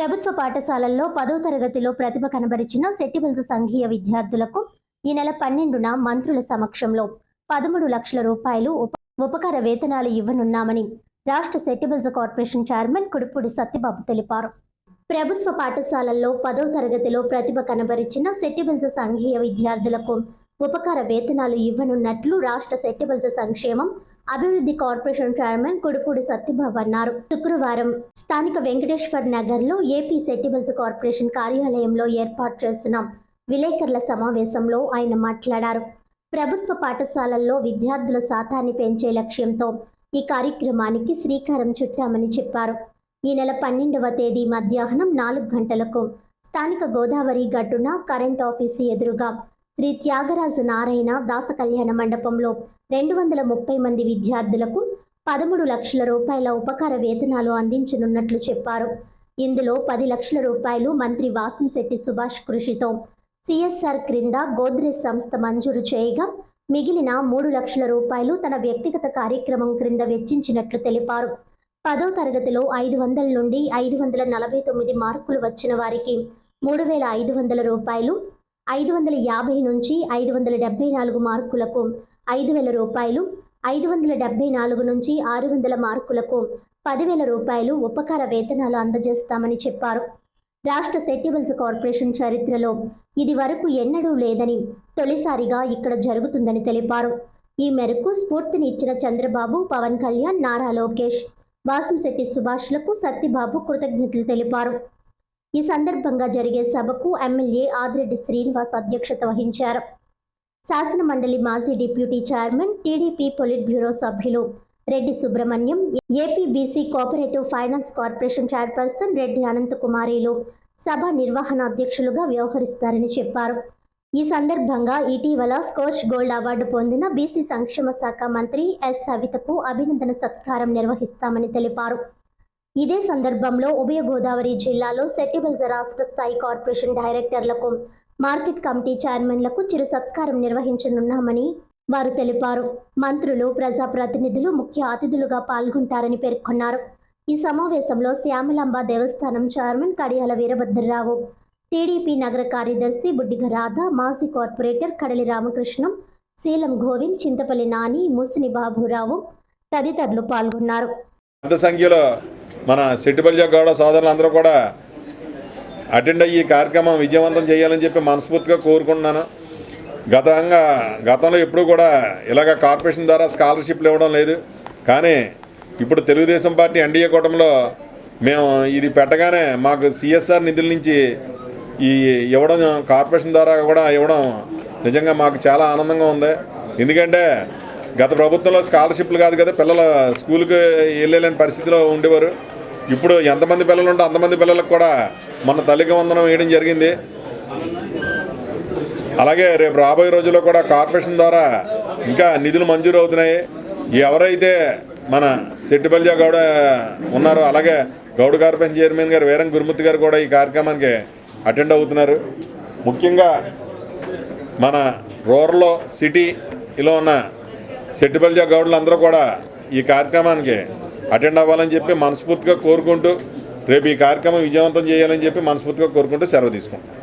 ప్రభుత్వ పాఠశాలల్లో పదో తరగతిలో ప్రతిభ కనబరిచిన సెట్టిబుల్స్ సంఘీయ విద్యార్థులకు ఈ నెల పన్నెండున మంత్రుల సమక్షంలో పదమూడు లక్షల రూపాయలు ఉపకార వేతనాలు ఇవ్వనున్నామని రాష్ట్ర సెట్టిబుల్స్ కార్పొరేషన్ చైర్మన్ కుడుపూడి సత్యబాబు తెలిపారు. ప్రభుత్వ పాఠశాలల్లో పదో తరగతిలో ప్రతిభ కనబరిచిన సెట్టిబుల్స్ సంఘీయ విద్యార్థులకు ఉపకార వేతనాలు ఇవ్వనున్నట్లు రాష్ట్ర సెట్టిబల్స్ సంక్షేమం అభివృద్ధి కార్పొరేషన్ చైర్మన్ కుడుపూడి సత్యబాబు అన్నారు. శుక్రవారం స్థానిక వెంకటేశ్వర్ నగర్లో ఏపీ సెటిబల్స్ కార్పొరేషన్ కార్యాలయంలో ఏర్పాటు చేసిన విలేకరుల సమావేశంలో ఆయన మాట్లాడారు. ప్రభుత్వ పాఠశాలల్లో విద్యార్థుల శాతాన్ని పెంచే లక్ష్యంతో ఈ కార్యక్రమానికి శ్రీకారం చుట్టామని చెప్పారు. ఈ నెల పన్నెండవ తేదీ మధ్యాహ్నం నాలుగు గంటలకు స్థానిక గోదావరి గట్టున కరెంట్ ఆఫీసు ఎదురుగా శ్రీ త్యాగరాజు నారాయణ దాస కళ్యాణ మండపంలో రెండు వందల ముప్పై మంది విద్యార్థులకు పదమూడు లక్షల రూపాయల ఉపకార వేతనాలు అందించనున్నట్లు చెప్పారు. ఇందులో పది లక్షల రూపాయలు మంత్రి వాసంశెట్టి సుభాష్ కృషితో సిఎస్ఆర్ క్రింద గోద్రేజ్ సంస్థ మంజూరు చేయగా మిగిలిన మూడు లక్షల రూపాయలు తన వ్యక్తిగత కార్యక్రమం క్రింద వెచ్చించినట్లు తెలిపారు. పదో తరగతిలో ఐదు వందల నుండి ఐదు వందల నలభై తొమ్మిది మార్కులు వచ్చిన వారికి మూడు వేల ఐదు వందల రూపాయలు ఐదు వందల యాభై నుంచి ఐదు వందల డెబ్బై నాలుగు మార్కులకు ఐదు వేల రూపాయలు ఐదు వందల డెబ్బై నాలుగు నుంచి ఆరు వందల మార్కులకు పదివేల రూపాయలు ఉపకార వేతనాలు అందజేస్తామని చెప్పారు. రాష్ట్ర సెట్టిబుల్స్ కార్పొరేషన్ చరిత్రలో ఇది వరకు ఎన్నడూ లేదని తొలిసారిగా ఇక్కడ జరుగుతుందని తెలిపారు. ఈ మేరకు స్ఫూర్తిని ఇచ్చిన చంద్రబాబు పవన్ కళ్యాణ్ నారా లోకేష్ వాసంశెట్టి సుభాష్లకు సత్యబాబు కృతజ్ఞతలు తెలిపారు. ఈ సందర్భంగా జరిగే సభకు ఎమ్మెల్యే ఆదిరెడ్డి శ్రీనివాస్ అధ్యక్షత వహించారు. శాసన మండలి మాజీ deputy chairman TDP polit bureau సభ్యులు Reddy Subrahmanyam APBC cooperative finance corporation chairperson Reddy అనంతకుమారిలు సభ నిర్వహణ అధ్యక్షులుగా వ్యవహరిస్తారని చెప్పారు. ఈ సందర్భంగా ఇటీవల స్కోచ్ గోల్డ్ అవార్డు పొందిన బీసీ సంక్షేమ శాఖ మంత్రి ఎస్. సవితకు అభినందన సత్కారం నిర్వహిస్తామని తెలిపారు. ఇదే సందర్భంలో ఉభయ గోదావరి జిల్లాలో సెట్టిబుల్స్ రాష్ట్ర స్థాయి కార్పొరేషన్ డైరెక్టర్లకు మార్కెట్ కమిటీ చైర్మన్లకు చిరు సత్కారం నిర్వహించనున్నామని వారు తెలిపారు. మంత్రులు ప్రజాప్రతినిధులు ముఖ్య అతిథులుగా పాల్గొంటారని పేర్కొన్నారు. ఈ సమావేశంలో శ్యామలాంబ దేవస్థానం చైర్మన్ కడియాల వీరభద్రరావు టీడీపీ నగర కార్యదర్శి బుడ్డిగ రాధ మాజీ కార్పొరేటర్ కడలి రామకృష్ణం శీలం గోవింద్ చింతపల్లి నాని ముసిని బాబురావు తదితరులు పాల్గొన్నారు. పెద్ద సంఖ్యలో మన సెట్టిపల్లి గౌడ సోదరులందరూ కూడా అటెండ్ అయ్యి కార్యక్రమం విజయవంతం చేయాలని చెప్పి మనస్ఫూర్తిగా కోరుకుంటున్నాను. గతంగా గతంలో ఎప్పుడూ కూడా ఇలాగ కార్పొరేషన్ ద్వారా స్కాలర్షిప్లు ఇవ్వడం లేదు. కానీ ఇప్పుడు తెలుగుదేశం పార్టీ ఎన్డీఏ కూటమిలో మేము ఇది పెట్టగానే మాకు సిఎస్ఆర్ నిధుల నుంచి ఈ ఇవ్వడం కార్పొరేషన్ ద్వారా కూడా ఇవ్వడం నిజంగా మాకు చాలా ఆనందంగా ఉంది. ఎందుకంటే గత ప్రభుత్వంలో స్కాలర్షిప్లు కాదు కదా పిల్లలు స్కూల్కి వెళ్ళలేని పరిస్థితిలో ఉండేవారు. ఇప్పుడు ఎంతమంది పిల్లలు ఉంటే అంతమంది పిల్లలకు కూడా మన తల్లికి వందనం వేయడం జరిగింది. అలాగే రేపు రాబోయే రోజుల్లో కూడా కార్పొరేషన్ ద్వారా ఇంకా నిధులు మంజూరు అవుతున్నాయి. ఎవరైతే మన సెట్టిపల్లి గౌడ ఉన్నారో అలాగే గౌడ కార్పొరేషన్ చైర్మన్ గారు వీరం గురుమూర్తి గారు కూడా ఈ కార్యక్రమానికి అటెండ్ అవుతున్నారు. ముఖ్యంగా మన రూరల్ సిటీలో ఉన్న సెట్టిపల్లి గౌడలు అందరూ కూడా ఈ కార్యక్రమానికి అటెండ్ అవ్వాలని చెప్పి మనస్ఫూర్తిగా కోరుకుంటూ రేపు ఈ కార్యక్రమం విజయవంతం చేయాలని చెప్పి మనస్ఫూర్తిగా కోరుకుంటూ సెలవు తీసుకుంటాం